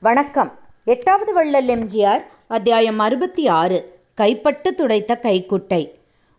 வணக்கம். எட்டாவது வள்ளல் எம்ஜிஆர் அத்தியாயம் அறுபத்தி ஆறு கைப்பட்டு துடைத்த கைக்குட்டை.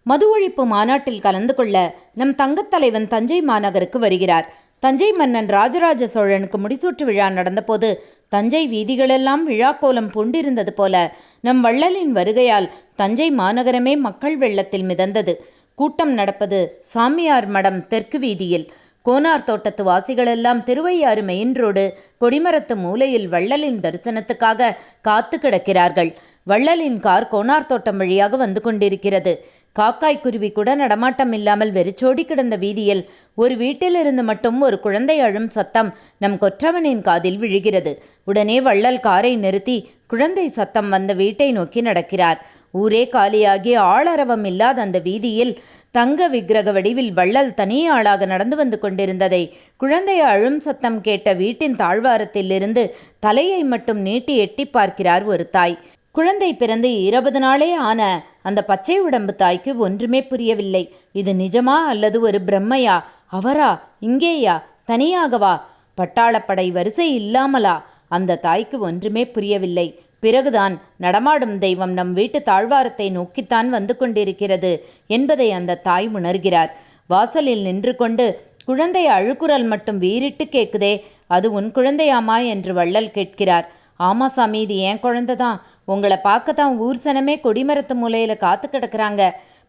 மது ஒழிப்பு மாநாட்டில் கலந்து கொள்ள நம் தங்கத்தலைவன் தஞ்சை மாநகருக்கு வருகிறார். தஞ்சை மன்னன் ராஜராஜ சோழனுக்கு முடிசூட்டு விழா நடந்தபோது தஞ்சை வீதிகளெல்லாம் விழாக்கோலம் பூண்டிருந்தது போல நம் வள்ளலின் வருகையால் தஞ்சை மாநகரமே மக்கள் வெள்ளத்தில் மிதந்தது. கூட்டம் நடப்பது சாமியார் மடம் தெற்கு வீதியில். கோனார் தோட்டத்து வாசிகளெல்லாம் திருவையாறு மெயின் ரோடு கொடிமரத்து மூலையில் வள்ளலின் தரிசனத்துக்காக காத்து கிடக்கிறார்கள். வள்ளலின் கார் கோனார் தோட்டம் வழியாக வந்து கொண்டிருக்கிறது. காக்காய் குருவி கூட நடமாட்டம் இல்லாமல் வெறிச்சோடி கிடந்த வீதியில் ஒரு வீட்டிலிருந்து மட்டும் ஒரு குழந்தை அழும் சத்தம் நம் கொற்றவனின் காதில் விழுகிறது. உடனே வள்ளல் காரை நிறுத்தி குழந்தை சத்தம் வந்த வீட்டை நோக்கி நடக்கிறார். ஊரே காலியாகி ஆளரவம் இல்லாத அந்த வீதியில் தங்க விக்கிரக வடிவில் வள்ளல் தனி ஆளாக நடந்து வந்து கொண்டிருந்ததை குழந்தை அழும் சத்தம் கேட்ட வீட்டின் தாழ்வாரத்திலிருந்து தலையை மட்டும் நீட்டி எட்டி பார்க்கிறார் ஒரு தாய். குழந்தை பிறந்து இருபது நாளே ஆன அந்த பச்சை உடம்பு தாய்க்கு ஒன்றுமே புரியவில்லை. இது நிஜமா அல்லது ஒரு பிரம்மையா? அவரா? இங்கேயா? தனியாகவா? பட்டாளப்படை வரிசை இல்லாமலா? அந்த தாய்க்கு ஒன்றுமே புரியவில்லை. பிறகுதான் நடமாடும் தெய்வம் நம் வீட்டு தாழ்வாரத்தை நோக்கித்தான் வந்து கொண்டிருக்கிறது என்பதை அந்த தாய் உணர்கிறார். வாசலில் நின்று கொண்டு குழந்தை அழுக்குரல் மட்டும் வீறிட்டு கேட்குதே அது உன் குழந்தையாமா என்று வள்ளல் கேட்கிறார். ஆமா சாமி இது ஏன் குழந்தை தான் உங்களை பார்க்க தான் ஊர் சனமே கொடிமரத்து மூலையில் காத்து கிடக்குறாங்க.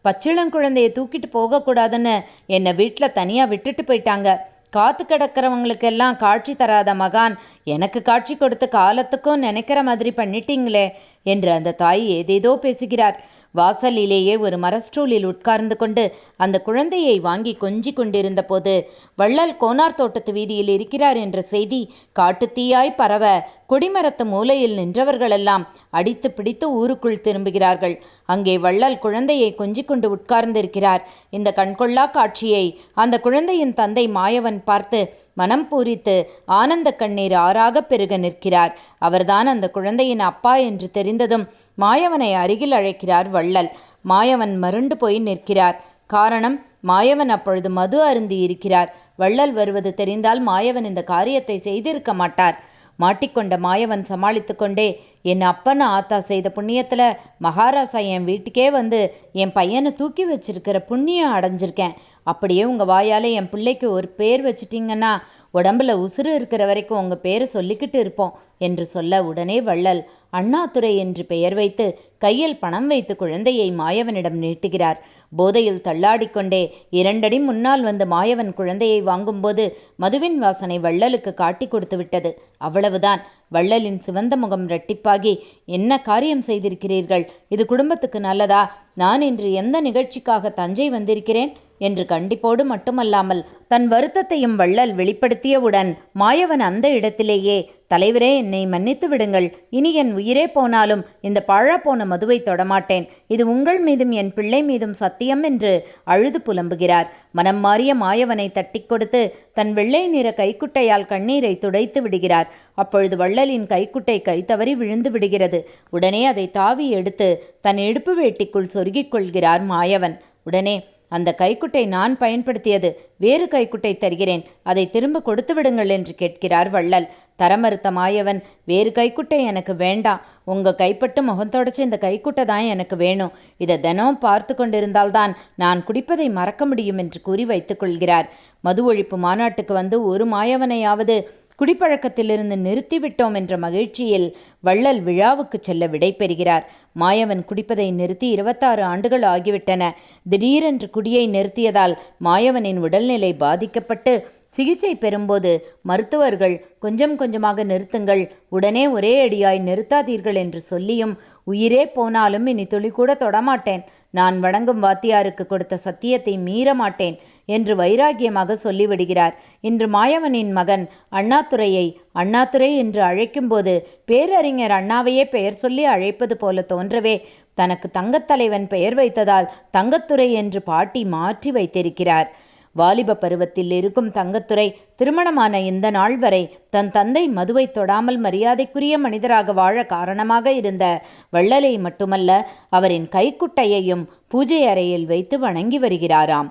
பச்சிளங்குழந்தைய தூக்கிட்டு போகக்கூடாதுன்னு என்னை வீட்டில் தனியாக விட்டுட்டு போயிட்டாங்க. காத்து கிடக்கிறவங்களுக்கெல்லாம் காட்சி தராத மகான். எனக்கு காட்சி கொடுத்து காலத்துக்கும் நினைக்கிற மாதிரி பண்ணிட்டீங்களே என்று அந்த தாய் ஏதேதோ பேசுகிறார். வாசலிலேயே ஒரு மரஸ்டூலில் உட்கார்ந்து கொண்டு அந்த குழந்தையை வாங்கி கொஞ்சி கொண்டிருந்த போது வள்ளல் கோனார் தோட்டத்து வீதியில் இருக்கிறார் என்ற செய்தி காட்டுத்தீயாய் பரவ கொடிமரத்து மூலையில் நின்றவர்களெல்லாம் அடித்து பிடித்து ஊருக்குள் திரும்புகிறார்கள். அங்கே வள்ளல் குழந்தையை கொஞ்சிக் கொண்டு உட்கார்ந்திருக்கிறார். இந்த கண்கொள்ளா காட்சியை அந்த குழந்தையின் தந்தை மாயவன் பார்த்து மனம் பூரித்து ஆனந்த கண்ணீர் ஆறாக பெருக நிற்கிறார். அவர்தான் அந்த குழந்தையின் அப்பா என்று தெரிந்ததும் மாயவனை அருகில் அழைக்கிறார் வள்ளல். மாயவன் மருண்டு போய் நிற்கிறார். காரணம் மாயவன் அப்பொழுது மது அருந்தி இருக்கிறார் வள்ளல் வருவது தெரிந்தால் மாயவன் இந்த காரியத்தை செய்திருக்க மாட்டார். மாட்டிக்கொண்ட மாயவன் சமாளித்து கொண்டே என் அப்பன் ஆத்தா செய்த புண்ணியத்தில் மகாராசா என் வீட்டுக்கே வந்து என் பையனை தூக்கி வச்சிருக்கிற புண்ணியம் அடைஞ்சிருக்கேன். அப்படியே உங்கள் வாயால் என் பிள்ளைக்கு ஒரு பேர் வச்சிட்டிங்கன்னா உடம்புல உசுறு இருக்கிற வரைக்கும் உங்கள் பேரை சொல்லிக்கிட்டு இருப்போம் என்று சொல்ல உடனே வள்ளல். அண்ணாதுரை என்று பெயர் வைத்து கையில் பணம் வைத்து குழந்தையை மாயவனிடம் நீட்டுகிறார். போதையில் தள்ளாடிக்கொண்டே இரண்டடி முன்னால் வந்து மாயவன் குழந்தையை வாங்கும்போது மதுவின் வாசனை வள்ளலுக்கு காட்டி கொடுத்து விட்டது. அவ்வளவுதான். வள்ளலின் சிவந்த முகம் இரட்டிப்பாகி என்ன காரியம் செய்திருக்கிறீர்கள்? இது குடும்பத்துக்கு நல்லதா? நான் இன்று எந்த நிகழ்ச்சிக்காக தஞ்சை வந்திருக்கிறேன்? என்று கண்டிப்போடு மட்டுமல்லாமல் தன் வருத்தத்தையும் வள்ளல் வெளிப்படுத்தியவுடன் மாயவன் அந்த இடத்திலேயே தலைவரே என்னை மன்னித்து விடுங்கள். இனி என் உயிரே போனாலும் இந்த பழப்போன மதுவை தொடமாட்டேன். இது உங்கள் மீதும் என் பிள்ளை மீதும் சத்தியம் என்று அழுது புலம்புகிறார். மனம் மாறிய மாயவனை தட்டி கொடுத்து தன் வெள்ளை நிற கைக்குட்டையால் கண்ணீரை துடைத்து விடுகிறார். அப்பொழுது வள்ளலின் கைக்குட்டை கை தவறி விழுந்து விடுகிறது. உடனே அதை தாவி எடுத்து தன் இடுப்பு வேட்டிக்குள் சொருகிக் கொள்கிறார் மாயவன். உடனே அந்த கைக்குட்டை நான் பயன்படுத்தியது வேறு கைக்குட்டை தருகிறேன். அதை திரும்ப கொடுத்து விடுங்கள் என்று கேட்கிறார் வள்ளல். தரமறுத்த மாயவன் வேறு கைக்குட்டை எனக்கு வேண்டாம் உங்கள் கைப்பட்டு முகம் இந்த கைக்குட்டை தான் எனக்கு வேணும். இதை தினம் பார்த்து கொண்டிருந்தால்தான் நான் குடிப்பதை மறக்க முடியும் என்று கூறி வைத்துக் கொள்கிறார். மது ஒழிப்பு மாநாட்டுக்கு வந்து ஒரு மாயவனையாவது குடிப்பழக்கத்திலிருந்து நிறுத்திவிட்டோம் என்ற மகிழ்ச்சியில் வள்ளல் விழாவுக்கு செல்ல விடை பெறுகிறார் மாயவன் குடிப்பதை நிறுத்தி இருபத்தாறு ஆண்டுகள் ஆகிவிட்டன. திடீரென்று குடியை நிறுத்தியதால் மாயவனின் உடல்நிலை பாதிக்கப்பட்டு சிகிச்சை பெறும்போது மருத்துவர்கள் கொஞ்சம் கொஞ்சமாக நிறுத்துங்கள் உடனே ஒரே அடியாய் நிறுத்தாதீர்கள் என்று சொல்லியும் உயிரே போனாலும் இனி துளி கூட தொடமாட்டேன் நான் வணங்கும் வாத்தியாருக்கு கொடுத்த சத்தியத்தை மீறமாட்டேன் என்று வைராகியமாக சொல்லிவிடுகிறார். இன்று மாயவனின் மகன் அண்ணாதுரையை அண்ணாதுரை என்று அழைக்கும்போது பேரறிஞர் அண்ணாவையே பெயர் சொல்லி அழைப்பது போல தோன்றவே தனக்கு தங்கத்தலைவன் பெயர் வைத்ததால் தங்கத்துறை என்று பாட்டி மாற்றி வைத்திருக்கிறார். வாலிப பருவத்தில் இருக்கும் தங்கத்துறை திருமணமான இந்த நாள் வரை தன் தந்தை மதுவை தொடாமல் மரியாதைக்குரிய மனிதராக வாழ காரணமாக இருந்த வள்ளலை மட்டுமல்ல அவரின் கைக்குட்டையையும் பூஜை அறையில் வைத்து வணங்கி வருகிறாராம்.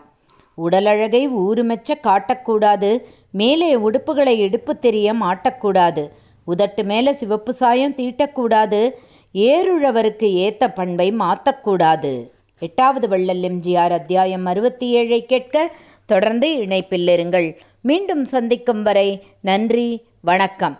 உடலழகை ஊருமெச்ச காட்டக்கூடாது மேலே உடுப்புகளை எடுப்பு தெரிய மாட்டக்கூடாது உதட்டு மேலே சிவப்பு சாயம் தீட்டக்கூடாது ஏறுழவருக்கு ஏத்த பண்பை மாற்றக்கூடாது எட்டாவது வள்ளல் எம்ஜிஆர் அத்தியாயம் அறுபத்தி ஏழை கேட்க தொடர்ந்து இணைப்பில் இருங்கள். மீண்டும் சந்திக்கும் வரை நன்றி வணக்கம்.